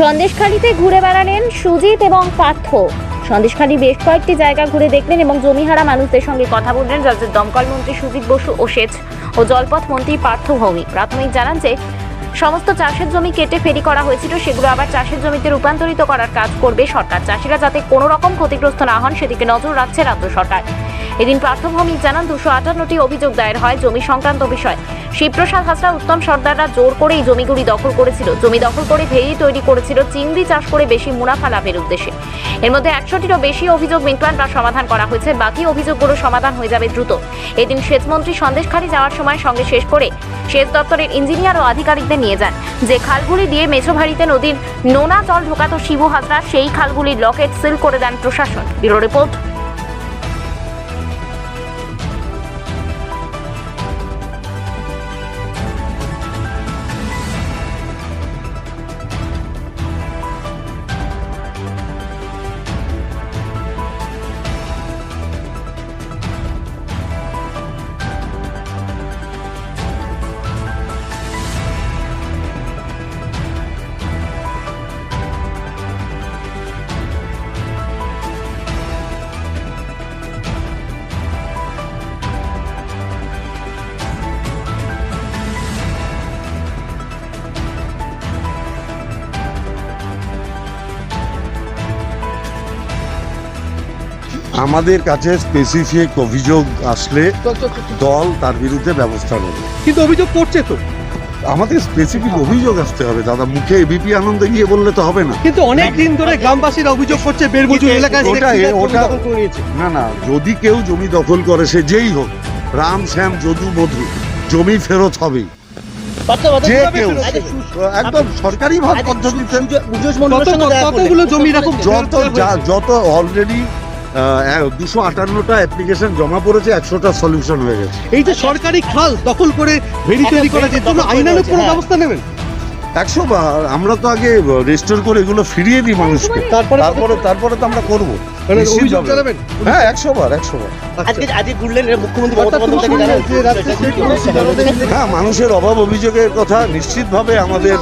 সন্দেশখালীতে ঘুরে বেড়ালেন সুজিত এবং পার্থ। সন্দেশখালী বেশ কয়েকটি জায়গা ঘুরে দেখলেন এবং জমিহারা মানুষদের সঙ্গে কথা বললেন রাজ্যের দমকল মন্ত্রী সুজিত বসু ও সেচ ও জলপথ মন্ত্রী পার্থ ভৌমিক। প্রাথমিক জানান যে, সমস্ত চাষের জমি কেটে ফেরি করা হয়েছিল, সেগুলো আবার চাষের জমিতে রূপান্তরিত করার কাজ করবে সরকার। চাষিরা যাতে কোনো রকম ক্ষতিগ্রস্ত না হন, সেদিকে নজর রাখছে রাজ্য সরকার। এদিন পার্থ ভৌমিক জানান দুশো আটান্নটি অভিযোগ দায়ের হয় জমি সংক্রান্ত বিষয়। শিবপ্রসাদ হাসরা উত্তম সর্দাররা জোর করে এই জমিগুলি দখল করেছিল। জমি দখল করে ভেড়ি তৈরি করেছিল, চিংড়ি চাষ করে বেশি মুনাফা লাভের উদ্দেশ্যে। এর মধ্যে একশোটিরও বেশি অভিযোগ মিটমান বা সমাধান করা হয়েছে। বাকি অভিযোগগুলো সমাধান হয়ে যাবে দ্রুত। এদিন সেচমন্ত্রী সন্দেশখালী যাওয়ার সময় সঙ্গে শেষ করে সেচ দপ্তরের ইঞ্জিনিয়ার ও আধিকারিকদের নিয়ে যান, যে খালগুলি দিয়ে মেছোভারিতে নদীর নোনা জল ঢোকাতো শিবু হাজরা সেই খালগুলির লকেট সিল করে দেন প্রশাসন। ব্যুরো রিপোর্ট আমাদের কাছে স্পেসিফিক অভিযোগ আসলে দল তার বিরুদ্ধে ব্যবস্থা নেবে। কিন্তু অভিযোগ করছে তো। আমাদের স্পেসিফিক অভিযোগ আসতে হবে দাদা। মুখে এবিপি আনন্দে গিয়ে বললে তো হবে না। কিন্তু অনেক দিন ধরে গ্রামবাসীরা অভিযোগ করছে বেরবুজুর এলাকায় ওটা- ওটা-। না না। যদি কেউ জমি দখল করে সে যেই হোক রাম শ্যাম যদু মধু জমি ফেরত হবেই। যে কেউ। একদম সরকারি ভাব পদ্ধতিতে কত- জমি যত যত অলরেডি দুশো আটান্নটা অ্যাপ্লিকেশন জমা পড়েছে একশোটা সলিউশন হয়ে গেছে। এই যে সরকারি খাল দখল করে ভেড়ি তৈরি করা যে জন্য আইনানুগ কোনো ব্যবস্থা নেবেন? একশো বার আমরা তো আগে রেস্টোর করে এগুলো ফিরিয়ে দিই মানুষকে। তারপরে তারপরে তারপরে তো আমরা করব। হ্যাঁ একশো বার একশো বার। কোনো সিদ্ধান্ত হ্যাঁ মানুষের অভাব অভিযোগের কথা নিশ্চিতভাবে আমাদের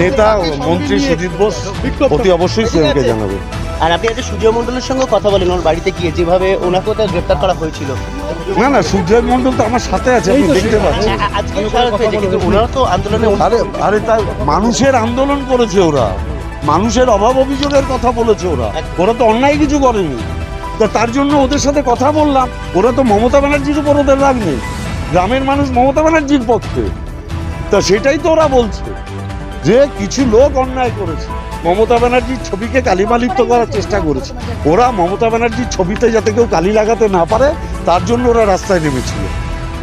নেতা মন্ত্রী সুজিত বোস অতি অবশ্যই সিএমকে জানাবে। আর আপনি আজকে সূর্য মণ্ডলের সঙ্গে কথা বলেন ওর বাড়িতে গিয়ে যেভাবে ওনাকে তো গ্রেপ্তার করা হয়েছিল। না না সূর্যের মন্ডল তো আমার সাথে আছে আপনি দেখতে পাচ্ছেন আজকে কিন্তু ওনারা তো আন্দোলনে আরে আরে তার মানুষের আন্দোলন করেছে ওরা। মানুষের অভাব অভিযোগের কথা বলেছে ওরা। ওরা তো অন্যায় কিছু করেনি। তো তার জন্য ওদের সাথে কথা বললাম ওরা তো মমতা ব্যানার্জির উপর ওদের রাগ নেই। গ্রামের মানুষ মমতা ব্যানার্জির পক্ষে। তা সেটাই তো ওরা বলছে যে কিছু লোক অন্যায় করেছে। মমতা ব্যানার্জির ছবিকে কালিমালিপ্ত করার চেষ্টা করেছে। ওরা মমতা ব্যানার্জির ছবিতে যাতে কেউ কালি লাগাতে না পারে তার জন্য ওরা রাস্তায় নেমেছিল।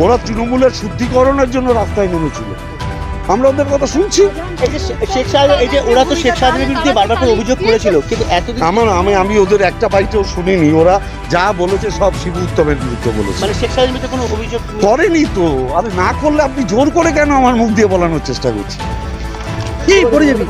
ওরা তৃণমূলের শুদ্ধিকরণের জন্য রাস্তায় নেমেছিল। আমরা ওদের কথা শুনছি। এই যে শে- শেখ সাহেব এই যে ওরা তো শেখ সাহেবের বিরুদ্ধে বারবার করে অভিযোগ করেছিল কিন্তু এতদিন আমার আমি আমি ওদের একটা বাইটেও শুনিনি। ওরা যা বলেছে সব শিবু উত্তমের বিরুদ্ধে বলেছে। মানে শেখ সাহেবের বিরুদ্ধে কোনো অভিযোগ করেনি তো। আরে না করলে আপনি জোর করে কেন আমার মুখ দিয়ে বলানোর চেষ্টা করছেন? কি পড়ে যাবি?